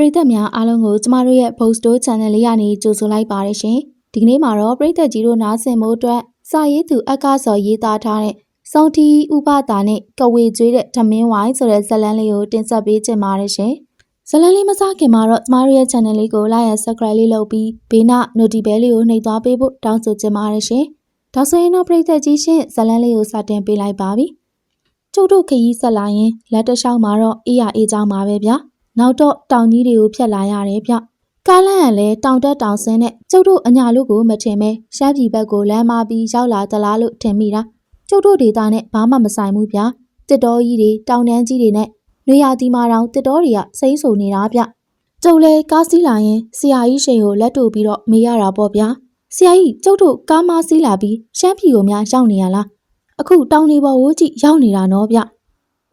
ပရိသတ်များအားလုံးကိုကျမတို့ရဲ့ Post Store Channel လေးကနေကြိုဆိုလိုက်ပါတယ်ရှင်။ဒီကနေ့မှာတော့ပရိသတ်ကြီးတို့နားဆင်မှုအတွက်စာရေးသူအက္ခစော်ရေးသားထားတဲ့စောင်းတီဥပတာနဲ့ကဝေကျွေးတဲ့ဓမင်းဝိုင်းဆိုတဲ့ဇာတ်လမ်းလေးကိုတင်ဆက်ပေးချင်ပါတယ်ရှင်။ဇာတ်လမ်းလေးမစခင်မှာတော့ကျမတို့ရဲ့ channel လေးကို like and subscribe လေးလုပ်ပြီးဘေးနာ notification bell လေးကိုနှိပ်သွားပေးဖို့တောင်းဆိုချင်ပါတယ်ရှင်။ဒါဆိုရင်တော့ပရိသတ်ကြီးရှင်ဇာတ်လမ်းလေးကိုစတင်ပေးလိုက်ပါပြီ။ကျုပ်တို့ခရီးဆက်လာရင်လက်တစ်လျှောက်မှာတော့အေးရအေးချောင်းပါပဲဗျာ။ နောက်တော့တောင်ကြီးတွေကိုဖြတ်လာရတယ်ဗျ။ကားလန့်ကလည်းတောင်တက်တောင်ဆင်းနဲ့ကျုပ်တို့အညာလို့ကိုမထင်ပဲရှမ်းပြည်ဘက်ကိုလမ်းမပြီးရောက်လာသလားလို့ထင်မိတာ။ကျုပ်တို့ဒေသနဲ့ဘာမှမဆိုင်ဘူးဗျာ။တစ်တော်ကြီးတွေတောင်တန်းကြီးတွေနဲ့နေရာဒီမာတောင်တစ်တော်တွေကစိမ့်ဆူနေတာဗျ။ကျုပ်လဲကားစီးလာရင်ဆရာကြီးရှင်ကိုလက်တို့ပြီးတော့မေးရတာပေါ့ဗျာ။ဆရာကြီးကျုပ်တို့ကားမစီးလာပြီးရှမ်းပြည်ကိုများရောက်နေရလား။အခုတောင်နေပေါ်ဝိုးကြည့်ရောက်နေတာနော်ဗျ။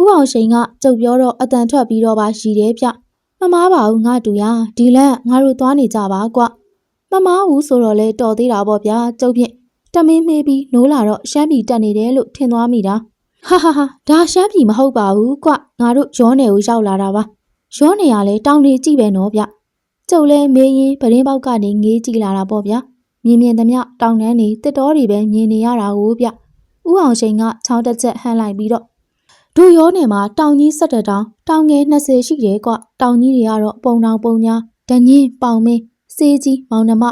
ဥအောင်ရှိန်ကကျုပ်ပြောတော့အတန်ထွက်ပြီးတော့ပါရည်တယ်ဗျ။မမားပါဘူးငါတူရဒီလန့်ငါတို့သွားနေကြပါကွ။မမားဘူးဆိုတော့လဲတော်သေးတာပေါ့ဗျာကျုပ်ဖြင့်တမင်းမေးပြီးနိုးလာတော့ရှမ်းပြည်တက်နေတယ်လို့ထင်သွားမိတာ။ဟာဟာဟာဒါရှမ်းပြည်မဟုတ်ပါဘူးကွ။ငါတို့ရောနယ်ကိုရောက်လာတာပါ။ရောနယ်ကလည်းတောင်နေကြည့်ပဲနော်ဗျ။ကျုပ်လဲမေးရင်ပရင်းပေါက်ကနေငေးကြည့်လာတာပေါ့ဗျာ။မြင်မြင်သမျှတောင်တန်းနေတစ်တော်တွေပဲမြင်နေရတာကိုဗျ။ဥအောင်ရှိန်ကချောင်းတစ်ချက်ဟန်းလိုက်ပြီးတော့ ဒူရောနယ်မှာတောင်ကြီး၁၁တောင်တောင်ငယ်20ရှိတယ်ကွတောင်ကြီးတွေကတော့ပုံတောင်ပုံညာဒညင်းပေါင်မင်းစေးကြီးမောင်နှမ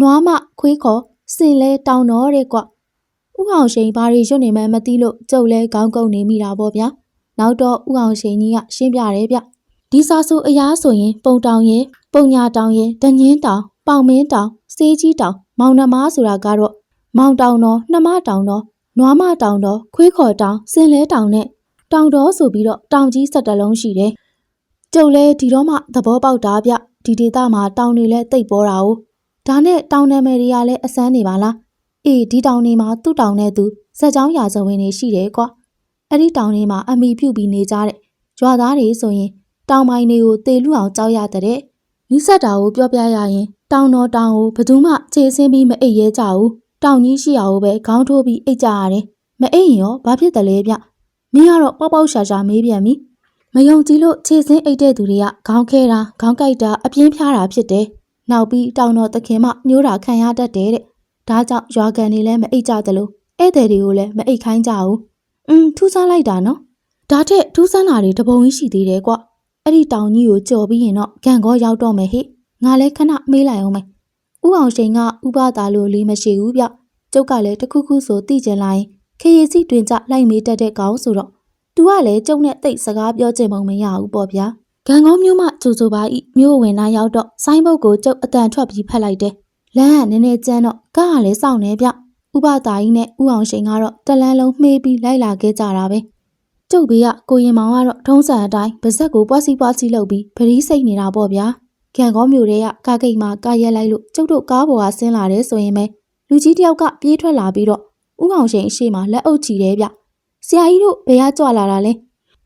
နွားမခွေးခေါ်စင်လဲတောင်တော်တဲ့ကွဥအောင်ရှိန်ဘာတွေရွတ်နေမှန်းမသိလို့ကျုပ်လဲခေါင်းကုန်းနေမိတာပေါ့ဗျာနောက်တော့ဥအောင်ရှိန်ကြီးကရှင်းပြတယ်ဗျဒီစာဆိုအရာဆိုရင် ပုံတောင်ရင်ပုံညာတောင်ရင်ဒညင်းတောင်ပေါင်မင်းတောင်စေးကြီးတောင်မောင်နှမဆိုတာကတော့မောင်တောင်တော်နှမတောင်တော်နွားမတောင်တော်ခွေးခေါ်တောင်စင်လဲတောင်နဲ့ တောင်တော်ဆိုပြီးတော့တောင်ကြီးဆက်တလုံးရှိတယ်ကျုပ်လဲဒီတော့မှသဘောပေါက်တာဗျဒီဒေသမှာတောင်တွေလဲတိတ်ပေါ်တာ哦ဒါနဲ့တောင်နာမည်တွေကလည်းအစမ်းနေပါလားအေးဒီတောင်တွေမှာသူ့တောင်နဲ့သူဇက်ကြောင်းရာဇဝင်တွေရှိတယ်ကွာအဲ့ဒီတောင်တွေမှာအမိပြုတ်ပြီးနေကြတဲ့ရွာသားတွေဆိုရင်တောင်ပိုင်းတွေကိုတေလူအောင်ကြောက်ရတဲ့နိဆက်တာကိုပြောပြရရင်တောင်တော်တောင်ကိုဘယ်သူမှခြေဆင်းပြီးမအိပ်ရဲကြဘူးတောင်ကြီးရှိရအောင်ပဲခေါင်းထိုးပြီးအိတ်ကြရတယ်မအိပ်ရင်ရောဘာဖြစ်တယ်လဲဗျ မင်းကတော့ပေါက်ပေါက်ရှာရှာမေးပြန်ပြီမယုံကြည်လို့ခြေစင်းအိတ်တဲ့သူတွေကခေါင်းခဲတာခေါင်းကိုက်တာအပြင်းဖြားတာဖြစ်တယ်နောက်ပြီးတောင်တော်သခင်မညိုးတာခံရတတ်တယ်တဲ့ဒါကြောင့်ရွာကန်တွေလည်းမအိတ်ကြသလိုဧည့်သည်တွေကိုလည်းမအိတ်ခိုင်းကြဘူးอืมထူးဆန်းလိုက်တာနော်ဒါထက်ထူးဆန်းတာတွေတပုံကြီးရှိသေးတယ်ကွအဲ့ဒီတောင်ကြီးကိုကြော်ပြီးရင်တော့ဂန်ကောရောက်တော့မယ်ဟိငါလည်းခဏမေးလိုက်အောင်မယ်ဥအောင်ရှိန်ကဥပသားလို့လေးမရှိဘူးဗျကျုပ်ကလည်းတခုခုဆိုသိကြလာရင် ခေရစီတွင်ကြလိုက်မေးတတ်တဲ့ကောင်ဆိုတော့သူကလည်းကျုံနဲ့တိတ်စကားပြောချင်ပုံမရဘူးပေါ့ဗျာဂန်ကောမျိုးမှကြိုဆိုပါဤမျိုးဝင်နာရောက်တော့ဆိုင်းဘုတ်ကိုကျုပ်အတန်ထွက်ပြီးဖက်လိုက်တယ်လမ်းကနည်းနည်းကျန်းတော့ကားကလည်းစောင့်နေဗျဥပသားကြီးနဲ့ဥအောင်ရှိန်ကတော့တလန်းလုံးမှေးပြီးလိုက်လာခဲ့ကြတာပဲကျုပ်ဘေးကကိုရင်မောင်ကတော့ထုံးစံအတိုင်းပါဇက်ကိုပွားစီပွားစီလုပ်ပြီးပရိစိတ်နေတာပေါ့ဗျာဂန်ကောမျိုးတွေကကားကိတ်မှာကားရက်လိုက်လို့ကျုပ်တို့ကားပေါ်ကဆင်းလာတယ်ဆိုရင်ပဲလူကြီးတယောက်ကပြေးထွက်လာပြီးတော့ ဥအောင်ရှိန်အရှိမလက်အုပ်ချီတယ်ဗျဆရာကြီးတို့ဘယ်ကကြွလာတာလဲ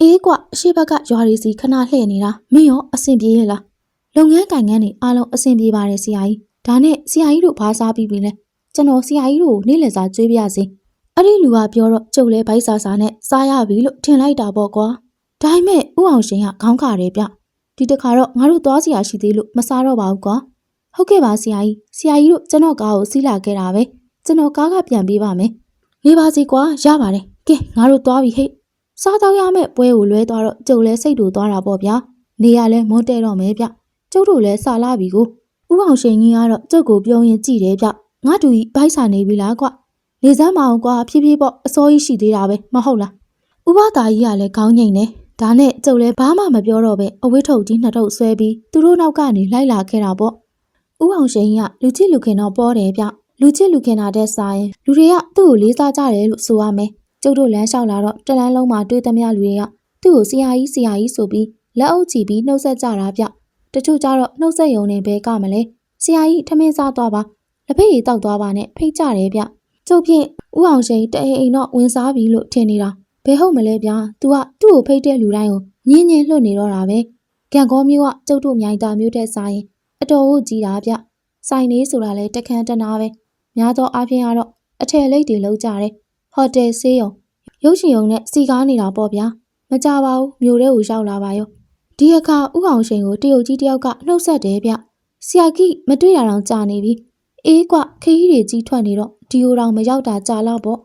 အေးကွအရှိဘက်ကရွာရီစီခဏလှည့်နေတာမင်းရောအဆင်ပြေရလားလုပ်ငန်းကိုင်ငန်းတွေအားလုံးအဆင်ပြေပါတယ်ဆရာကြီးဒါနဲ့ဆရာကြီးတို့ဘာစားပြီးပြီလဲကျွန်တော်ဆရာကြီးတို့ကိုနေ့လည်စာကျွေးပြစေအဲ့ဒီလူကပြောတော့ကျုပ်လဲဗိုက်စာစာနဲ့စားရပြီလို့ထင်လိုက်တာပေါ့ကွာဒါပေမဲ့ဥအောင်ရှင်ကခေါင်းခါတယ်ဗျဒီတခါတော့ငါတို့သွားစီရရှိသေးလို့မစားတော့ပါဘူးကွာဟုတ်ကဲ့ပါဆရာကြီးဆရာကြီးတို့ကျွန်တော်ကားကိုစီးလာခဲ့တာပဲကျွန်တော်ကားကပြန်ပေးပါမယ် နေပါစီကွာရပါတယ်ကဲငါတို့သွားပြီဟဲ့စားတော့ရမယ့်ပွဲကိုလွဲသွားတော့ကျုပ်လဲစိတ်တူသွားတာပေါ့ဗျာနေရလဲမွန်းတဲ့တော့မယ်ဗျကျုပ်တို့လဲစာလာပြီကိုဥအောင်ရှင်ကြီးကတော့ကျုပ်ကိုပြောရင်ကြည်တယ်ဗျငါတူကြီးဘိုက်စာနေပြီလားကွနေစမ်းမအောင်ကွာဖြည်းဖြည်းပေါ့အစိုးကြီးရှိသေးတာပဲမဟုတ်လားဥပသားကြီးကလည်းခေါင်းငိမ့်နေဒါနဲ့ကျုပ်လဲဘာမှမပြောတော့ပဲအဝိထုတ်ကြီးနှစ်ထုပ်ဆွဲပြီးသူတို့နောက်ကနေလိုက်လာခဲ့တာပေါ့ဥအောင်ရှင်ကြီးကလူချစ်လူခင်တော့ပေါ်တယ်ဗျ လူချစ်လူခင်တာတဲ့စားရင်လူတွေကသူ့ကိုလေးစားကြတယ်လို့ဆိုရမယ်ကျုပ်တို့လမ်းလျှောက်လာတော့တလန်းလုံးမှာတွေ့သမျှလူတွေကသူ့ကိုဆရာကြီးဆရာကြီးဆိုပြီးလက်အုပ်ချီပြီးနှုတ်ဆက်ကြတာဗျတချို့ကြတော့နှုတ်ဆက်ယုံနေဘဲကမလဲဆရာကြီးထမင်းစားသွားပါလက်ဖက်ရည်တောက်သွားပါနဲ့ဖိတ်ကြတယ်ဗျကျုပ်ဖြင့်ဥအောင်ရှိန်တအိမ်အိမ်တော့ဝင်စားပြီလို့ထင်နေတာဘယ်ဟုတ်မလဲဗျာ तू ကသူ့ကိုဖိတ်တဲ့လူတိုင်းကိုညင်းညင်းလွတ်နေတော့တာပဲကံကောမျိုးကကျုပ်တို့မြိုင်တာမျိုးတဲ့စားရင်အတော်ဟုတ်ကြီးတာဗျစိုင်းနေဆိုတာလဲတခန်းတနာပဲ များသောအားဖြင့်ကတော့အထယ်လိတ်တွေလောက်ကြတယ်ဟိုတယ်ဆေးရုံရုပ်ရှင်ရုံနဲ့စီကားနေတာပေါ့ဗျာမကြပါဘူးမြို့ထဲကိုရောက်လာပါရောဒီအခါဥအောင်ရှိန်ကိုတရုတ်ကြီးတယောက်ကနှုတ်ဆက်တယ်ဗျဆရာကြီးမတွေ့တာတော့ကြာနေပြီအေးကွခရီးတွေကြီးထွက်နေတော့ဒီဟိုတောင်မရောက်တာကြာတော့ပေါ့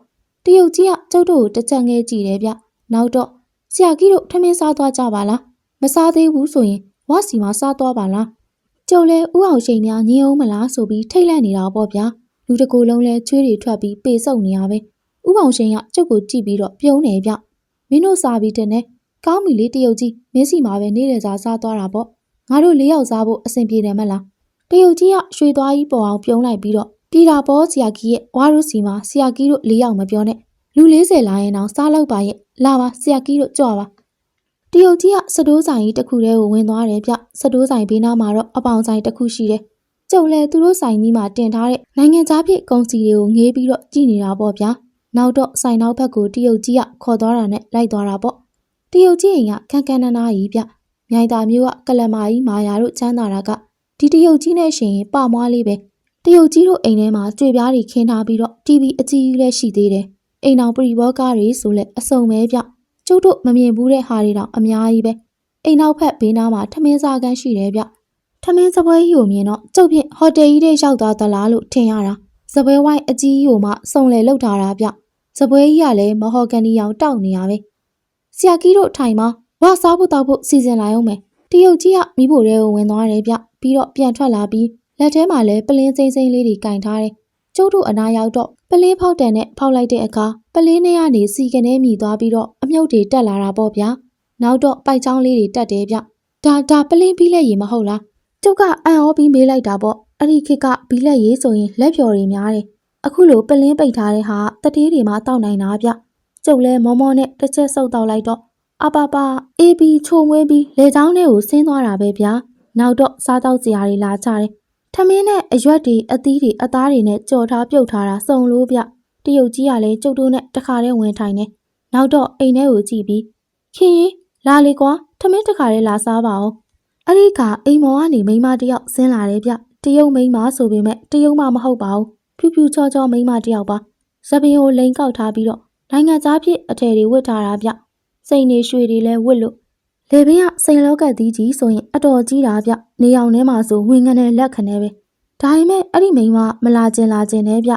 တရုတ်ကြီးကကျုပ်တို့ကိုတစ်ချက်ငဲကြည့်တယ်ဗျနောက်တော့ဆရာကြီးတို့ထမင်းစားသွားကြပါလားမစားသေးဘူးဆိုရင်ဝါစီမှာစားသွားပါလားကျုပ်လဲဥအောင်ရှိန်များညင်အောင်မလားဆိုပြီးထိတ်လန့်နေတာပေါ့ဗျာ လူတစ်ကိုယ်လုံးလဲချွေးတွေထွက်ပြီးပေဆုပ်နေရပဲဥအောင်ရှိန်ကကျုပ်ကိုကြည့်ပြီးတော့ပြုံးနေဗျမင်းတို့စားပြီးတဲ့နဲ့ကောင်းပြီလေတရုတ်ကြီးမင်းစီမှာပဲနေတဲ့စားစားသွားတာပေါ့ငါတို့လေးယောက်စားဖို့အဆင်ပြေတယ်မလားတရုတ်ကြီးကရွှေသွားကြီးပေါ်အောင်ပြုံးလိုက်ပြီးတော့ပြည်တာပေါ်ဆရာကြီးရဲ့ဝါရုစီမှာဆရာကြီးတို့လေးယောက်မပြောနဲ့လူ40လာရင်တော့စားလောက်ပါရဲ့လာပါဆရာကြီးတို့ကြွပါတရုတ်ကြီးကစတိုးဆိုင်ကြီးတစ်ခုတည်းကိုဝင်သွားတယ်ဗျစတိုးဆိုင်ဘေးနားမှာတော့အပေါင်ဆိုင်တစ်ခုရှိတယ် ကျုပ်လဲသူတို့ဆိုင်ကြီးမှာတင်ထားတဲ့နိုင်ငံသားဖြစ်ကုန်စီတွေကိုငေးပြီးတော့ကြည်နေတာပေါ့ဗျာနောက်တော့ဆိုင်နောက်ဘက်ကိုတရုတ်ကြီးကခေါ်သွားတာနဲ့လိုက်သွားတာပေါ့တရုတ်ကြီးအိမ်ကကန်ကန်နာနာကြီးဗျမြိုင်တာမျိုးကကလမာကြီးမာယာတို့ချမ်းသာတာကဒီတရုတ်ကြီးနဲ့ရှင်ရင်ပမွားလေးပဲတရုတ်ကြီးတို့အိမ်ထဲမှာကြွေပြားတွေခင်းထားပြီးတော့ TV အကြီးကြီးလည်းရှိသေးတယ်အိမ်အောင်ပရိဘောကားတွေဆိုလဲအစုံပဲဗျကျုပ်တို့မမြင်ဘူးတဲ့ဟာတွေတော့အများကြီးပဲအိမ်နောက်ဖက်ဘေးနားမှာထမင်းစားကန်းရှိတယ်ဗျ ထမင်းစပွဲကြီးကိုမြင်တော့ကျုပ်ဖြင့်ဟိုတယ်ကြီးတဲ့ရောက်သွားသလားလို့ထင်ရတာစပွဲဝိုင်းအကြီးကြီးကိုမှစုံလေလောက်ထားတာဗျစပွဲကြီးကလည်းမဟော်ကန်ဒီရောင်တောက်နေရပဲဆရာကြီးတို့ထိုင်မှာဝါစားဖို့တောက်ဖို့စီစဉ်လာအောင်မယ်တရုတ်ကြီးကမိဖို့တဲကိုဝင်သွားတယ်ဗျပြီးတော့ပြန်ထွက်လာပြီးလက်ထဲမှာလည်းပလင်းစိမ့်စိမ့်လေးတွေကင်ထားတယ်ကျုပ်တို့အနာရောက်တော့ပလင်းဖောက်တန်နဲ့ဖောက်လိုက်တဲ့အခါပလင်းထဲကနေစီကနေမြည်သွားပြီးတော့အမြုပ်တွေတက်လာတာပေါ့ဗျာနောက်တော့ပိုက်ချောင်းလေးတွေတက်တယ်ဗျဒါဒါပလင်းပြီးလက်ရည်မဟုတ်လား ကျုပ်ကအံ့ဩပြီးမေးလိုက်တာပေါ့အဲ့ဒီခေတ်ကဘီလက်ရည်ဆိုရင်လက်ဖြော်တွေများတယ်အခုလိုပလင်းပိတ်ထားတဲ့ဟာတတိတွေမှာတောက်နိုင်တာဗျကျုပ်လဲမောမောနဲ့တစ်ချက်ဆုပ်တောက်လိုက်တော့အပပအေးပြီးချုံမွေးပြီးလေချောင်းထဲကိုဆင်းသွားတာပဲဗျာနောက်တော့စားတော့စရာတွေလာကြတယ်ထမင်းနဲ့အရွက်တွေအသီးတွေအသားတွေနဲ့ကြော်ထားပြုတ်ထားတာစုံလို့ဗျတရုတ်ကြီးကလည်းကျုပ်တို့နဲ့တခါတည်းဝင်ထိုင်နေနောက်တော့အိမ်ထဲကိုကြည့်ပြီးခင်ရင်လာလေကွာထမင်းတခါတည်းလာစားပါအောင် အဲ့ဒီကအိမ်မော်ကနေမိန်းမတစ်ယောက်ဆင်းလာတယ်ဗျတရုတ်မိန်းမဆိုပေမဲ့တရုတ်မမဟုတ်ပါဘူးဖြူဖြူချောချောမိန်းမတစ်ယောက်ပါသပင်ကိုလိန်ကောက်ထားပြီးတော့နိုင်ငံသားဖြစ်အထည်တွေဝတ်ထားတာဗျစိန်နေရွှေတွေလည်းဝတ်လို့လေဘင်းကစိန်လောကသီးကြီးဆိုရင်အတော်ကြီးတာဗျနေအောင်ထဲမှာဆိုဝင်ငနဲ့လက်ခနဲ့ပဲဒါပေမဲ့အဲ့ဒီမိန်းမမလာကျင်လာကျင်နဲ့ဗျ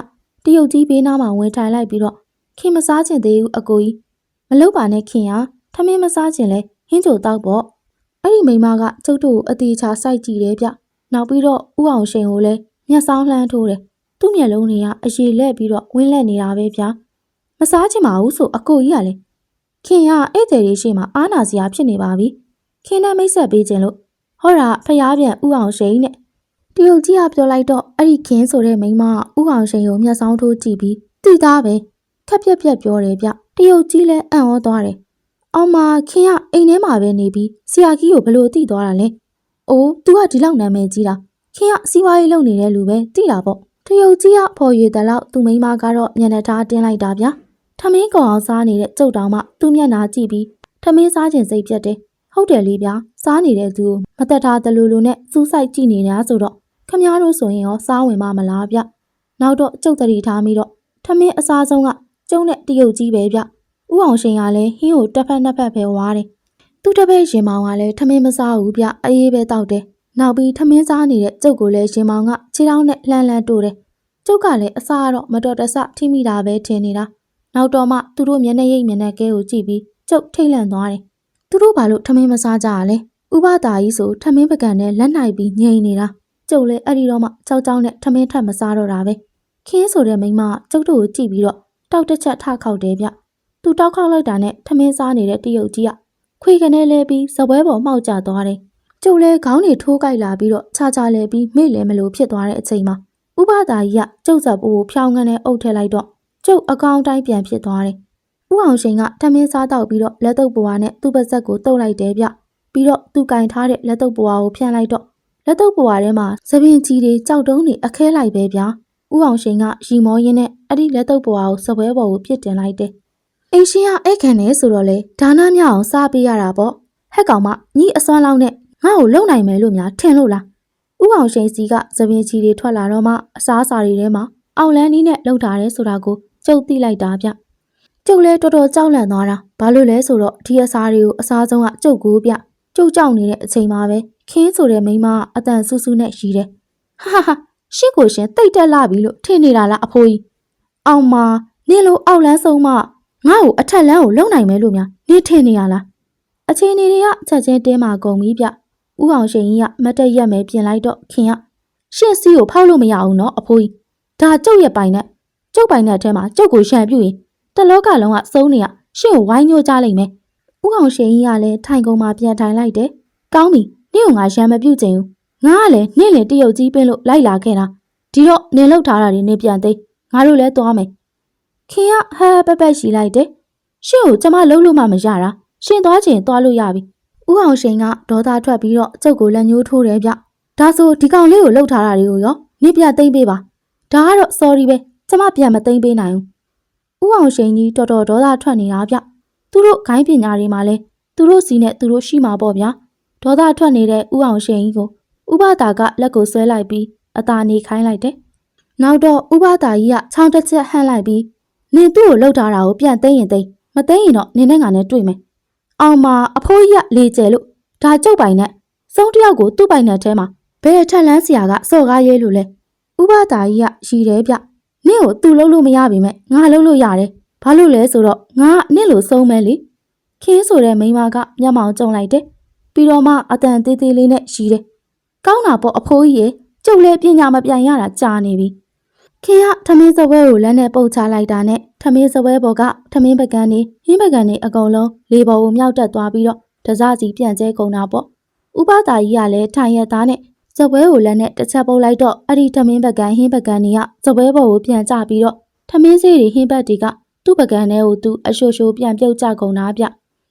တရုတ်ကြီးဘေးနားမှာဝင်ထိုင်လိုက်ပြီးတော့ခင်မစားကျင်သေးဘူးအကိုကြီးမလုပ်ပါနဲ့ခင်ဟာထမင်းမစားကျင်လဲဟင်းကြိုတောက်ပေါ့ အဲ့ဒီမိန်းမကကျုပ်တို့ကိုအသေးချာစိုက်ကြည့်တယ်ဗျနောက်ပြီးတော့ဥအောင်ရှင်ကိုလည်းမျက်စောင်းလှမ်းထိုးတယ်သူ့မျက်လုံးတွေကအရေလက်ပြီးတော့ဝင်းလက်နေတာပဲဗျာမစားချင်ပါဘူးဆိုအကိုကြီးကလည်းခင်ရဧည့်သည်တွေရှိမှအားနာစရာဖြစ်နေပါပြီခင်နဲ့မိတ်ဆက်ပေးခြင်းလို့ဟောတာဖျားပြန်ဥအောင်ရှိန်နဲ့တရုတ်ကြီးကပြောလိုက်တော့အဲ့ဒီခင်ဆိုတဲ့မိန်းမကဥအောင်ရှိန်ကိုမျက်စောင်းထိုးကြည့်ပြီးတိသားပဲခက်ပြက်ပြက်ပြောတယ်ဗျတရုတ်ကြီးလည်းအံ့ဩသွားတယ် အောင်မခင်ကအိမ်ထဲမှာပဲနေပြီးဆရာကြီးကိုဘလို့တိသွားတာလဲအိုး तू ကဒီလောက်နာမည်ကြီးတာခင်ကစီးပွားရေးလုပ်နေတဲ့လူပဲတိတာပေါ့တရုတ်ကြီးကဖော်ရည်တယ်လို့သူ့မိန်းမကတော့မျက်နှာထားတင်းလိုက်တာဗျာထမင်းကောင်အောင်စားနေတဲ့ကျုပ်တောင်မှသူ့မျက်နှာကြည့်ပြီးထမင်းစားခြင်းစိတ်ပြတ်တယ်ဟုတ်တယ်လေဗျာစားနေတဲ့သူကိုမသက်ထားတလူလူနဲ့စူးစိုက်ကြည့်နေတာဆိုတော့ခမည်းတော်ဆိုရင်ရောစားဝင်မမလားဗျနောက်တော့ကျုပ်တတိထားပြီးတော့ထမင်းအစားဆုံးကကျုံနဲ့တရုတ်ကြီးပဲဗျ ဥအောင်ရှင်ကလည်းဟင်းကိုတစ်ဖက်နှစ်ဖက်ပဲဝါတယ်သူ့တပည့်ရင်မောင်ကလည်းထမင်းမစားဘူးဗျအေးပဲတောက်တယ်နောက်ပြီးထမင်းစားနေတဲ့ကျုပ်ကိုလည်းရင်မောင်ကခြေထောက်နဲ့လှမ်းလှမ်းတိုးတယ်ကျုပ်ကလည်းအစားတော့မတော်တဆထိမိတာပဲထင်နေတာနောက်တော့မှသူတို့မျက်နှာရိပ်မျက်နှာကဲကိုကြည့်ပြီးကျုပ်ထိတ်လန့်သွားတယ်သူတို့ဘာလို့ထမင်းမစားကြရလဲဥပဒါကြီးဆိုထမင်းပကံနဲ့လက်နိုင်ပြီးငိန်နေတာကျုပ်လည်းအဲ့ဒီတော့မှကြောက်ကြောက်နဲ့ထမင်းထပ်မစားတော့တာပဲခင်းဆိုတဲ့မိန်းမကကျုပ်တို့ကိုကြည့်ပြီးတော့တောက်တစ်ချက်ထခောက်တယ်ဗျ သူတောက်ခောက်လိုက်တာနဲ့ထမင်းစားနေတဲ့တရုတ်ကြီးကခွေကနေလဲပြီးဇပွဲပေါ်မှောက်ကျသွားတယ်ကျုပ်လည်းခေါင်းတွေထိုးကြိုက်လာပြီးတော့ခြာခြာလဲပြီးမေ့လဲမလို့ဖြစ်သွားတဲ့အချိန်မှာဥပဒါကြီးကကျုပ်ဇက်ပိုးကိုဖြောင်းငန်းနဲ့အုပ်ထည့်လိုက်တော့ကျုပ်အကောင်တိုင်းပြန်ဖြစ်သွားတယ်။ဥအောင်ရှင်ကထမင်းစားတော့ပြီးတော့လက်တော့ပွားနဲ့သူ့ပါဇက်ကိုတုပ်လိုက်တယ်ဗျ။ပြီးတော့သူကင်ထားတဲ့လက်တော့ပွားကိုဖြန့်လိုက်တော့လက်တော့ပွားထဲမှာသပင်ကြီးတွေကြောက်တုံးတွေအခဲလိုက်ပဲဗျာ။ဥအောင်ရှင်ကရီမောရင်းနဲ့အဲ့ဒီလက်တော့ပွားကိုစပွဲပေါ်ကိုပြစ်တင်လိုက်တယ်။ အိမ်ရှင်ကအဲ့ခံနေဆိုတော့လေဒါနမြောက်အောင်စားပေးရတာပေါ့။ဟက်ကောင်မညီအစွမ်းလောက်နဲ့ငါ့ကိုလုံနိုင်မယ်လို့များထင်လို့လား။ဥအောင်ရှိန်စီကသပင်ကြီးတွေထွက်လာတော့မှအစားအစာတွေထဲမှာအောင်လန်းနီးနဲ့လှုပ်ထားတယ်ဆိုတာကိုကျုပ်သိလိုက်တာဗျကျုပ်လည်းတော်တော်ကြောက်လန့်သွားတာဘာလို့လဲဆိုတော့ဒီအစားတွေကိုအစားဆုံးကကျုပ်ကိုဗျကြုတ်ကြောက်နေတဲ့အချိန်မှာပဲခင်းဆိုတဲ့မိန်းမကအတန်ဆူဆူနဲ့ရီတယ်ဟာဟာဟာရှစ်ကိုရှင်တိတ်တက်လာပြီလို့ထင်နေတာလားအဖိုးကြီးအောင်မနင်လိုအောက်လန်းဆုံးမ ငါ့ကိုအထက်လန်းကိုလုံနိုင်မယ်လို့များနင်ထင်နေရလားအချိန်နေတွေကချက်ချင်းတင်းမာကုန်ပြီဗျဥအောင်ရှင်ကြီးကမတ်တက်ရက်မယ်ပြင်လိုက်တော့ခင်ကရှင့်စီးကိုဖောက်လို့မရအောင်နော်အဖိုးကြီးဒါကျုပ်ရဲ့ပိုင်နဲ့ကျုပ်ပိုင်နဲ့အထဲမှာကျုပ်ကိုရှံပြူရင်တလောကလုံးကစုံးနေရရှင့်ကိုဝိုင်းညိုကြလိမ့်မယ်ဥအောင်ရှင်ကြီးကလည်းထိုင်ကုန်မှာပြန်ထိုင်လိုက်တယ်ကောင်းပြီနင့်ကငါရှံမပြူချင်ဘူးငါကလည်းနင့်လေတရုတ်ကြီးပင်းလို့လိုက်လာခဲ့တာဒီတော့နင်လောက်ထားတာတွေနင်ပြန်သိငါတို့လည်းသွားမယ် ခင်ကဟဲပက်ပက်ရှိလိုက်တယ်ရှင့်ကိုကျမလှုပ်လို့မှမရတာရှင်သွားချင်သွားလို့ရပြီဥအောင်ရှင်ကဒေါသထွက်ပြီးတော့ကျုပ်ကိုလက်ညှိုးထိုးတယ်ဗျဒါဆိုဒီကောင်လေးကိုလှုပ်ထားတာတွေကိုရောနင်ပြန်သိမ့်ပေးပါဒါကတော့ sorry ပဲကျမပြန်မသိမ့်ပေးနိုင်ဘူးဥအောင်ရှင်ကြီးတော်တော်ဒေါသထွက်နေတာဗျသူတို့ဂိုင်းပညာတွေမှာလဲသူတို့စီနဲ့သူတို့ရှိမှာပေါ့ဗျာဒေါသထွက်နေတဲ့ဥအောင်ရှင်ကြီးကိုဥပတာကလက်ကိုဆွဲလိုက်ပြီးအသာနေခိုင်းလိုက်တယ်နောက်တော့ဥပတာကြီးကချောင်းတစ်ချက်ဟန့်လိုက်ပြီး နင်သူ့ကိုလှုပ်ထားတာကိုပြန်သိမ့်ရင်သိမ့်မသိမ့်ရင်တော့နင်နဲ့ငါနဲ့တွေ့မယ်အောင်မအဖိုးကြီးကလေကျယ်လို့ဒါကျုပ်ပိုင်နဲ့စုံတစ်ယောက်ကိုသူ့ပိုင်နဲ့ထဲမှာဘယ်ထက်လန်းစရာကစော့ကားရဲလို့လဲဥပတာကြီးကရီတယ်ဗျနင့်ကိုသူ့လှုပ်လို့မရပါနဲ့ငါလှုပ်လို့ရတယ်ဘာလို့လဲဆိုတော့ငါကနင့်လိုစုံးမဲလေခင်းဆိုတဲ့မိန်းမကမျက်မှောင်ကျုံလိုက်တယ်ပြီးတော့မှအတန်သေးသေးလေးနဲ့ရီတယ်ကောင်းတာပေါ့အဖိုးကြီးရေကျုပ်လည်းပညာမပြန်ရတာကြာနေပြီ ခင်ကထမင်းစပွဲကိုလက်နဲ့ပုတ်ချလိုက်တာနဲ့ထမင်းစပွဲပေါ်ကထမင်းပကန်းနေဟင်းပကန်းနေအကုန်လုံးလေပေါ်ကိုမြောက်တက်သွားပြီးတော့တစစီပြန့်ကျဲကုန်တာပေါ့ဥပတာကြီးကလည်းထိုင်ရသားနဲ့စပွဲကိုလက်နဲ့တစ်ချက်ပုတ်လိုက်တော့အဲ့ဒီထမင်းပကန်းဟင်းပကန်းတွေကစပွဲပေါ်ကိုပြန်ကျပြီးတော့ထမင်းစေးတွေဟင်းပတ်တွေကသူ့ပကန်းထဲကိုသူအရှိုရှိုပြန်ပြုတ်ကျကုန်တာဗျ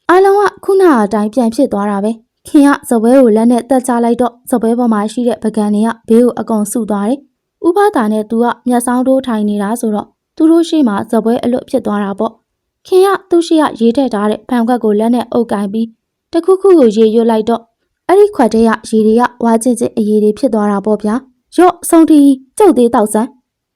အားလုံးကခုနကအတိုင်းပြန်ဖြစ်သွားတာပဲခင်ကစပွဲကိုလက်နဲ့တက်ချလိုက်တော့စပွဲပေါ်မှာရှိတဲ့ပကံတွေကဘေးကိုအကုန်စုသွားတယ်။ ဥပဒါနဲ့သူကမျက်စောင်းတိုးထိုင်နေတာဆိုတော့သူတို့ရှိမှစပွဲအလွတ်ဖြစ်သွားတာပေါ့။ခင်ကသူ့ရှိကရေးထည့်ထားတဲ့ဖန်ခွက်ကိုလက်နဲ့အုပ်ကင်ပြီးတခုခုကိုရေရွတ်လိုက်တော့အဲ့ဒီခွက်ထဲကရေတွေကဝါကျစ်ကျစ်အရေတွေဖြစ်သွားတာပေါ့ဗျာ။ရော့ဆုံးတီကျုပ်သေးတောက်ဆန်း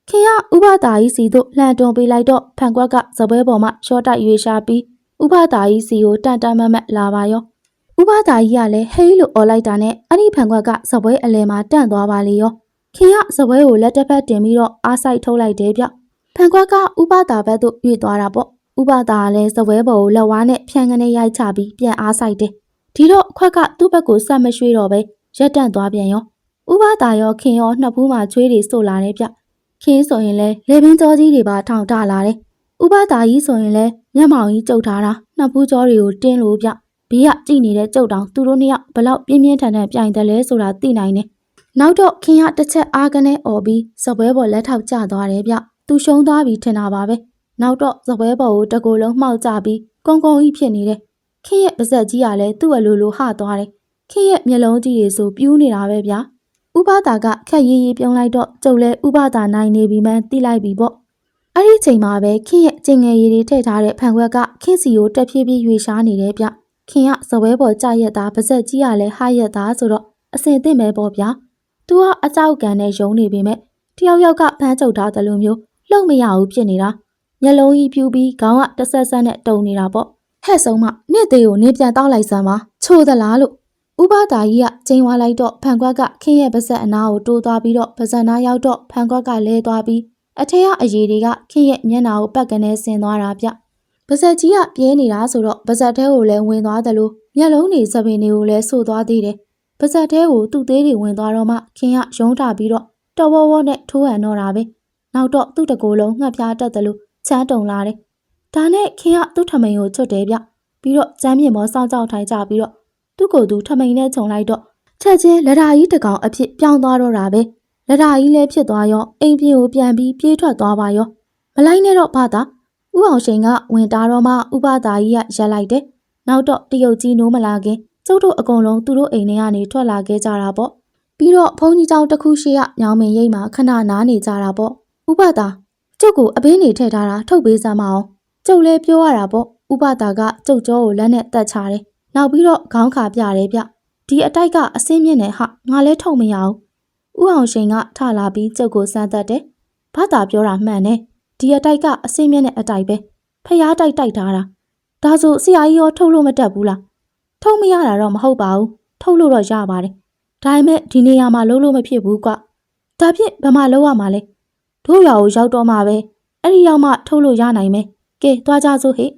ခင်ကဥပဒါကြီးစီတို့လှန်တွန်ပေးလိုက်တော့ဖန်ခွက်ကစပွဲပေါ်မှာရှော့တိုက်ရွေရှာပြီးဥပဒါကြီးစီကိုတန်တန်မတ်မတ်လာပါရောဥပဒါကြီးကလည်းဟေးလို့អော်လိုက်တာနဲ့အဲ့ဒီဖန်ခွက်ကစပွဲအလဲမှာတန့်သွားပါလေရော ခင်ကစပွဲကိုလက်တစ်ဖက်တင်ပြီးတော့အားဆိုင်ထုတ်လိုက်တယ်ဗျဖန်ခွက်ကဥပဒါဘက်သို့ရွေ့သွားတာပေါ့ဥပဒါကလည်းစပွဲပေါ်ကိုလက်ဝါးနဲ့ဖြန်ကနေရိုက်ချပြီးပြန်အားဆိုင်တယ်ဒီတော့ခွက်ကသူ့ဘက်ကိုဆက်မရွှေ့တော့ပဲရက်တန့်သွားပြန်ရောဥပဒါရောခင်ရောနှစ်ဖူးမှာချွေးတွေစို့လာတယ်ဗျခင်းဆိုရင်လဲလေပင်ကြောကြီးတွေပါထောင်ထလာတယ်ဥပဒါကြီးဆိုရင်လဲမျက်မှောင်ကြီးကျုပ်ထားတာနှစ်ဖူးကြောတွေကိုတင်းလို့ဗျဘေးကကြည့်နေတဲ့ကျုပ်တောင်သူတို့နှစ်ယောက်ဘလောက်ပြင်းပြင်းထန်ထန်ပြိုင်တယ်လဲဆိုတာသိနိုင်တယ်။ နောက်တော့ခင်ရတစ်ချက်အားကနေអော်ပြီးစပွဲပေါ်လက်ထောက်ကျသွားတယ်ဗျ။သူရှုံးသွားပြီထင်တာပါပဲ။နောက်တော့စပွဲပေါ်ကိုတကူလုံးမှောက်ကျပြီးကုန်းကုန်းကြီးဖြစ်နေတယ်။ခင်ရဲ့ပါဇက်ကြီးကလည်းသူ့အလိုလိုဟသွားတယ်။ခင်ရဲ့မျက်လုံးကြီးတွေဆိုပြူးနေတာပဲဗျာ။ဥပဒါကခက်ရေးရေးပြုံးလိုက်တော့ကျုပ်လဲဥပဒါနိုင်နေပြီမှန်းသိလိုက်ပြီပေါ့။အဲ့ဒီချိန်မှာပဲခင်ရဲ့ကျင်ငယ်ရည်တွေထည့်ထားတဲ့ဖန်ခွက်ကခင်စီကိုတက်ဖြည်းဖြည်းရွေရှားနေတယ်ဗျ။ခင်ကစပွဲပေါ်ကြရက်သားပါဇက်ကြီးကလည်းဟာရက်သားဆိုတော့အစင်သင့်ပဲပေါ့ဗျာ။ तू ကအကြောက်ကန်နဲ့ယုံနေပေမဲ့တယောက်ယောက်ကဖမ်းချုပ်ထားတယ်လို့မျိုးလှုပ်မရဘူးဖြစ်နေတာ။မျက်လုံးကြီးပြူပြီးခေါင်းကတဆက်ဆက်နဲ့တုံနေတာပေါ့။ဟဲ့ဆုံးမနေ့သေးကိုနင်းပြန်တောက်လိုက်စမ်းပါချိုးသလားလို့ဥပဒါကြီးကကျင်းဝါလိုက်တော့ဖန်ခွက်ကခင်းရဲ့ပါဇက်အနာကိုတိုးသွားပြီးတော့ပါဇက်နာရောက်တော့ဖန်ခွက်ကလဲသွားပြီးအထက်ကအရေးတွေကခင်းရဲ့မျက်နှာကိုပတ်ကနေဆင်သွားတာဗျ။ပါဇက်ကြီးကပြဲနေတာဆိုတော့ပါဇက်ထဲကိုလည်းဝင်သွားတယ်လို့မျက်လုံးတွေစပင်တွေကိုလည်းဆိုသွားသေးတယ်။ ပါဇက်ထဲကိုသူ့သေးတွေဝင်သွားတော့မှခင်ကရုံးထပြီးတော့တော်ဝေါဝေါနဲ့ထိုးဟန်တော့တာပဲ။နောက်တော့သူ့တကိုယ်လုံးငှက်ပြားတက်တယ်လို့ချမ်းတုံလာတယ်။ဒါနဲ့ခင်ကသူ့ထမိန်ကိုချွတ်တယ်ဗျ။ပြီးတော့ကျမ်းမြေမောစောင့်ကြောက်ထိုင်ကြပြီးတော့သူ့ကိုယ်သူထမိန်နဲ့ခြုံလိုက်တော့ချက်ချင်းလက်ဓာကြီးတကောင်အဖြစ်ပြောင်းသွားတော့တာပဲ။လက်ဓာကြီးလည်းဖြစ်သွားရောအိမ်ပြင်ကိုပြန်ပြီးပြေးထွက်သွားပါရော။မလိုက်နဲ့တော့ဘာသာဥအောင်ရှိန်ကဝင်တာတော့မှဥပဒါကြီးကရက်လိုက်တယ်။နောက်တော့တရုတ်ကြီးနိုးမလာခင် ကျုပ်တို့အကုန်လုံးသူတို့အိမ်ထဲကနေထွက်လာခဲ့ကြတာပေါ့။ပြီးတော့ဘုန်းကြီးကျောင်းတစ်ခုရှိရညောင်မင်းရိပ်မှာခဏနားနေကြတာပေါ့။ဥပဒါကျုပ်ကိုအပင်းနေထည့်ထားတာထုတ်ပေးစမ်းမအောင်။ကျုပ်လည်းပြောရတာပေါ့။ဥပဒါကကျုပ်ကြောကိုလက်နဲ့တက်ချတယ်။နောက်ပြီးတော့ခေါင်းခါပြတယ်ဗျ။ဒီအတိုက်ကအစင်းမြင့်နဲ့ဟာငါလည်းထုတ်မရဘူး။ဥအောင်ရှိန်ကထလာပြီးကျုပ်ကိုစမ်းသက်တယ်။ဘာသာပြောတာမှန်တယ်။ဒီအတိုက်ကအစင်းမြင့်တဲ့အတိုက်ပဲဖျားတိုက်တိုက်ထားတာဒါဆိုဆရာကြီးရောထုတ်လို့မတက်ဘူးလား ထုတ်မရတာတော့မဟုတ်ပါဘူးထုတ်လို့တော့ရပါတယ်ဒါပေမဲ့ဒီနေရာမှာလုံးလို့မဖြစ်ဘူးကွဒါဖြင့်ဘာမှလုံးရမှာလဲတို့ရွာကိုရောက်တော့မှပဲအဲ့ဒီရောက်မှထုတ်လို့ရနိုင်မယ်ကဲသွားကြစို့ဟေ့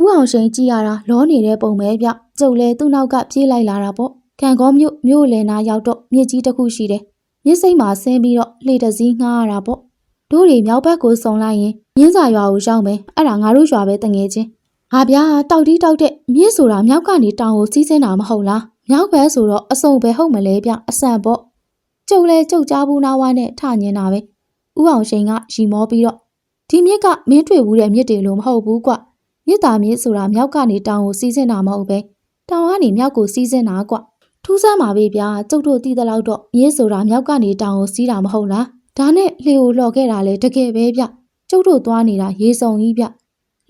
ဦးအောင်ရှိန်ကြည်ရတာလောနေတဲ့ပုံပဲဗျကျုပ်လဲသူ့နောက်ကပြေးလိုက်လာတာပေါ့ခံကောမြို့မြို့လယ်နာရောက်တော့မြစ်ကြီးတစ်ခုရှိတယ်မြစ်စိမ့်မှာဆင်းပြီးတော့လှေတစ်စီးငှားရတာပေါ့တို့တွေမြောက်ဘက်ကိုစုံလိုက်ရင်မြင်းစာရွာကိုရောက်မယ်အဲ့ဒါငါတို့ရွာပဲတငယ်ချင်း ဟာဗျာတောက်တီးတောက်တဲ့မြစ်ဆိုတာမြောက်ကနေတောင်ကိုစီးစင်းတာမဟုတ်လားမြောက်ဘက်ဆိုတော့အစုံပဲဟုတ်မလဲဗျအဆန်ပေါ့ကျုပ်လဲကျုပ်ကြားဘူးနာဝါနဲ့ထညင်တာပဲဥအောင်ရှိန်ကရီမောပြီးတော့ဒီမြစ်ကမင်းတွေ့ဘူးတဲ့မြစ်တွေလို့မဟုတ်ဘူးကွမြစ်တာမြစ်ဆိုတာမြောက်ကနေတောင်ကိုစီးစင်းတာမဟုတ်ပဲတောင်ကနေမြောက်ကိုစီးစင်းတာကွထူးဆန်းပါပဲဗျာကျုပ်တို့တည်တဲ့လောက်တော့မြစ်ဆိုတာမြောက်ကနေတောင်ကိုစီးတာမဟုတ်လားဒါနဲ့လှေကိုလှော်ခဲ့တာလဲတကယ်ပဲဗျကျုပ်တို့သွားနေတာရေစုံကြီးဗျ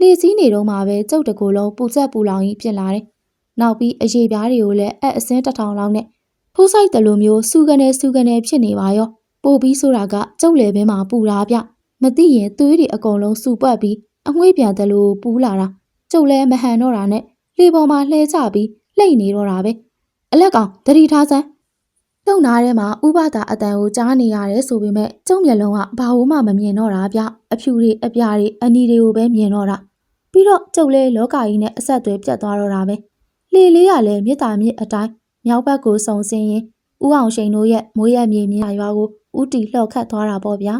လှေစည်းနေတော့မှပဲကျုပ်တကူလုံးပူဆက်ပူလောင်ကြီးဖြစ်လာတယ်။နောက်ပြီးအရေးပြားတွေကိုလည်းအက်အစင်းတစ်ထောင်လောက်နဲ့ဖိုးဆိုင်တလူမျိုးစူကနေစူကနေဖြစ်နေပါရော။ပို့ပြီးဆိုတာကကျုပ်လေဘင်းမှာပူတာဗျ။မသိရင်သွေးတွေအကုန်လုံးစူပွက်ပြီးအငွေ့ပြန်တယ်လို့ပူလာတာ။ကျုပ်လည်းမဟန်တော့တာနဲ့လေပေါ်မှာလှဲချပြီးလှိတ်နေတော့တာပဲ။အလက်ကောင်တတိထားစမ်းတုံနာထဲမှာဥပဒါအတန်ကိုကြားနေရတယ်ဆိုပေမဲ့ကျုံမျက်လုံးကဘာလို့မှမမြင်တော့တာဗျအဖြူတွေအပြားတွေအနီတွေကိုပဲမြင်တော့တာ ပြီးတော့ကျုပ်လေးလောကကြီးနဲ့အဆက်အသွယ်ပြတ်သွားတော့တာပဲလှေလေးကလည်းမြေတားမြစ်အတိုင်းမြောက်ဘက်ကိုစုံစင်းရင်ဥအောင်ရှိန်တို့ရဲ့မိုးရက်မြေမြရွာကိုဥတီလှော့ခတ်သွားတာပေါ့ဗျာ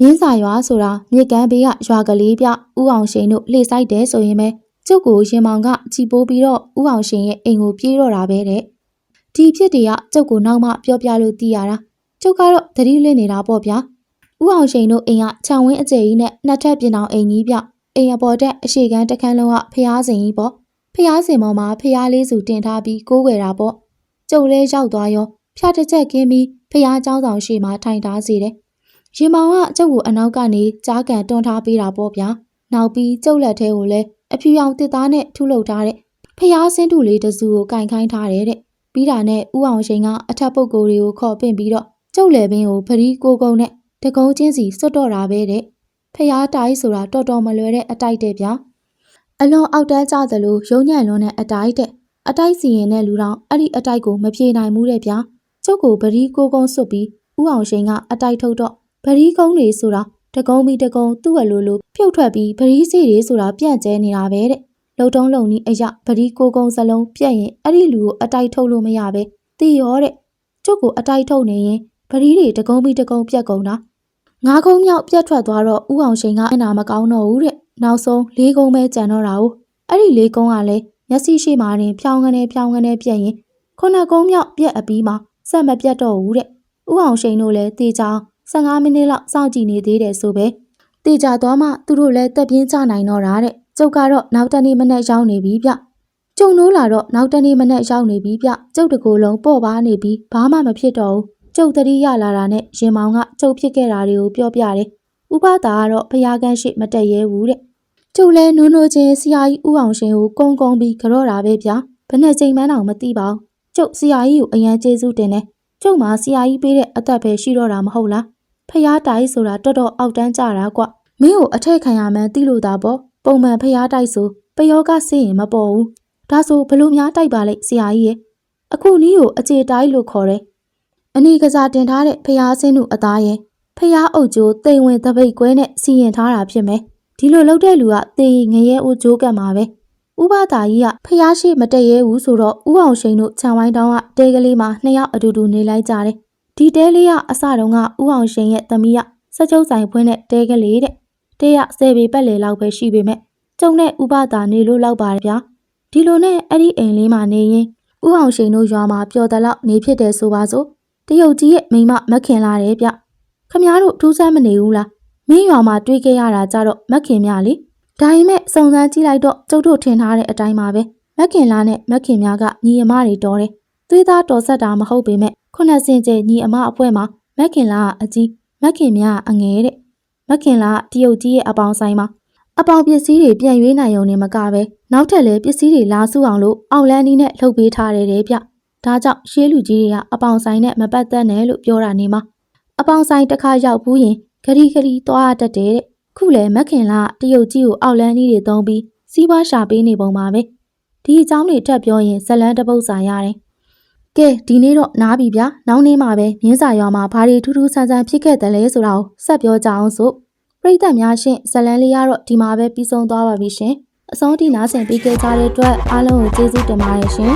မြင်းစာရွာဆိုတာမြေကမ်းဘေးကရွာကလေးပြဥအောင်ရှိန်တို့လှေဆိုင်တယ်ဆိုရင်ပဲကျုပ်ကိုရင်မောင်ကချီပိုးပြီးတော့ဥအောင်ရှိန်ရဲ့အိမ်ကိုပြေးတော့တာပဲတဲ့ဒီဖြစ်တွေကကျုပ်ကိုနောက်မှပြောပြလို့သိရတာကျုပ်ကတော့သတိလစ်နေတာပေါ့ဗျာဥအောင်ရှိန်တို့အိမ်ကခြံဝင်းအကျယ်ကြီးနဲ့နှစ်ထပ်ပြင်အောင်အိမ်ကြီးပြ အိမ်အပေါ်တက်အရှိကန်းတစ်ခန်းလုံးကဖျားစင်ကြီးပေါ့ဖျားစင်ပေါ်မှာဖျားလေးစုတင်ထားပြီးကိုးကွယ်တာပေါ့ကျုပ်လဲရောက်သွားရောဖျားတစ်ချက်ကင်းပြီးဖျားเจ้าဆောင်ရှိမှထိုင်ထားစေတယ်ရင်မောင်ကကျုပ်ကိုအနောက်ကနေကြားကန်တွန်းထားပေးတာပေါ့ဗျာနောက်ပြီးကျုပ်လက်ထဲကိုလည်းအဖြူရောင်တစ်သားနဲ့ထုလုပ်ထားတဲ့ဖျားစင်းတူလေးတစ်စုကိုကင်ခိုင်းထားတယ်တဲ့ ပြီးတာနဲ့ဥအောင်ရှိန်ကအထက်ပုတ်ကိုယ်တွေကိုခေါ်ပင့်ပြီးတော့ကျုပ်လေပင်ကိုပရီးကိုကုန်းနဲ့တကုံးချင်းစီစွတ်တော့တာပဲတဲ့ ဖျားတိုက်ဆိုတာတော်တော်မလွယ်တဲ့အတိုက်တဲ့ဗျာအလွန်အောက်တန်းကြသလိုရုံညံ့လွန်းတဲ့အတိုက်တဲ့အတိုက်စီရင်တဲ့လူတော်အဲ့ဒီအတိုက်ကိုမပြေနိုင်ဘူးတဲ့ဗျာကျုပ်ကိုပရီးကိုကုန်းစွတ်ပြီးဥအောင်ရှိန်ကအတိုက်ထုတ်တော့ပရီးကုန်းတွေဆိုတာတကုံးပြီးတကုံးသူ့ဝလိုလိုဖြုတ်ထွက်ပြီးပရီးစီတွေဆိုတာပြန့်ကျဲနေတာပဲတဲ့လုံတုံးလုံနီးအရာဗဒီကိုကုံစလုံးပြက်ရင်အဲ့ဒီလူကိုအတိုက်ထုတ်လို့မရပဲသိရောတဲ့ကျုပ်ကိုအတိုက်ထုတ်နေရင်ဗဒီတွေတကုံးပြီးတကုံးပြက်ကုန်တာ ငါးကုန်းမြောက်ပြက်ထွက်သွားတော့ဥအောင်ရှိန်ကအနာမကောင်းတော့ဘူးတဲ့နောက်ဆုံးလေးကုန်းပဲကြံတော့တာ哦အဲ့ဒီလေးကုန်းကလည်းမျက်စိရှိမှတင်ဖြောင်းကနေဖြောင်းကနေပြက်ရင်ခုနှစ်ကုန်းမြောက်ပြက်အပြီးမှာစက်မပြတ်တော့ဘူးတဲ့ဥအောင်ရှိန်တို့လည်းတေချောင်း15မိနစ်လောက်စောင့်ကြည့်နေသေးတယ်ဆိုပဲတေချာသွားမှသူတို့လည်းတက်ပြင်းချနိုင်တော့တာတဲ့ကျုပ်ကတော့နောက်တနေ့မနေ့ရောက်နေပြီဗျကျုံနိုးလာတော့နောက်တနေ့မနေ့ရောက်နေပြီဗျကျုပ်တကူလုံးပေါ့ပါနေပြီဘာမှမဖြစ်တော့ဘူး ကျုပ်တတိရလာတာနဲ့ရင်မောင်ကကျုပ်ဖြစ်ခဲ့တာတွေကိုပြောပြတယ်ဥပဒါကတော့ဖျားကန်းရှိမတက်ရဲဘူးတဲ့ကျုပ်လဲနုံနုံချင်းဆရာကြီးဥအောင်ရှင်ကိုကုန်းကုန်းပြီးကြော့တာပဲဗျဘယ်နဲ့ချိန်မှန်းတော့မသိပါဘူးကျုပ်ဆရာကြီးကိုအရန်ကျေးဇူးတင်တယ်ကျုပ်မှာဆရာကြီးပေးတဲ့အသက်ပဲရှိတော့တာမဟုတ်လားဖျားတိုက်ဆိုတာတော်တော်အောက်တန်းကြတာကွမင်းကိုအထက်ခံရမှန်းသိလို့သာပေါ့ပုံမှန်ဖျားတိုက်ဆိုပယောကဆင်းရင်မပေါ်ဘူးဒါဆိုဘလို့များတိုက်ပါလိမ့်ဆရာကြီးရဲ့အခုနီးကိုအခြေတိုက်လို့ခေါ်တယ် အနီကစားတင်ထားတဲ့ဖျားဆင်းသူအသားရဲ့ဖျားအုပ်ကျိုးတိမ်ဝင်တပိတ်ကွဲနဲ့စီရင်ထားတာဖြစ်မယ်ဒီလိုလုပ်တဲ့လူကတေငရဲဦးကျိုးကတ်မှာပဲဥပဒါကြီးကဖျားရှိမတည့်ရဲဘူးဆိုတော့ဥအောင်ရှိန်တို့ခြံဝိုင်းတောင်းကတဲကလေးမှာနှစ်ယောက်အတူတူနေလိုက်ကြတယ်ဒီတဲလေးကအစတုန်းကဥအောင်ရှိန်ရဲ့သမီးကစက်ချုပ်ဆိုင်ဖွင့်တဲ့တဲကလေးတဲ့တဲရဆယ်ပေပတ်လေလောက်ပဲရှိပေမဲ့ကျုံနဲ့ဥပဒါနေလို့လောက်ပါတယ်ဗျာဒီလိုနဲ့အဲ့ဒီအိမ်လေးမှာနေရင်ဥအောင်ရှိန်တို့ရွာမှာပျော်တယ်လောက်နေဖြစ်တယ်ဆိုပါစို့ တရုတ်ကြီးရဲ့မိမမခင်လာတယ်ဗျခမားတို့ထူးဆန်းမနေဘူးလားမင်းရွာမှာတွေ့ခဲ့ရတာကြတော့မခင်မြလေဒါပေမဲ့စုံစမ်းကြည့်လိုက်တော့ကျုပ်တို့ထင်ထားတဲ့အတိုင်းပါပဲမခင်လာနဲ့မခင်မြကညီအမတွေတော်တယ်သွေးသားတော်ဆက်တာမဟုတ်ပေမဲ့ခုနှစ်စင်ကျညီအမအဖွဲမှာမခင်လာကအကြီးမခင်မြကအငယ်တဲ့မခင်လာတရုတ်ကြီးရဲ့အပေါင်းဆိုင်မှာအပေါင်ပစ္စည်းတွေပြန်ရွေးနိုင်ုံနဲ့မကပဲနောက်ထပ်လည်းပစ္စည်းတွေလာစုအောင်လို့အောက်လန်းဒီနဲ့လှုပ်ပေးထားတယ်တဲ့ဗျ ဒါကြောင့်ရှေးလူကြီးတွေကအပေါင်ဆိုင်နဲ့မပတ်သက်နဲ့လို့ပြောတာနေမှာအပေါင်ဆိုင်တစ်ခါရောက်ဘူးရင်ဂရီဂရီသွားတတ်တယ်တဲ့ခုလေမခင်လာတရုတ်ကြီးကိုအောက်လန်းဒီတွေသုံးပြီးစီးပွားရှာပေးနေပုံပါပဲဒဒီအကြောင်းတွေထပ်ပြောရင်ဇလန်းတစ်ပုတ်စာရတယ်ကဲဒီနေ့တော့နားပြီဗျာနောက်နေ့မှပဲမြင်းစာရွာမှာဘာတွေထူးထူးဆန်းဆန်းဖြစ်ခဲ့တယ်လဲဆိုတာကိုဆက်ပြောကြအောင်ဆိုပရိသတ်များရှင်ဇလန်းလေးကတော့ဒီမှာပဲပြီးဆုံးသွားပါပြီရှင်အဆုံးထိနားဆင်ပေးခဲ့ကြတဲ့အတွက်အားလုံးကိုကျေးဇူးတင်ပါတယ်ရှင်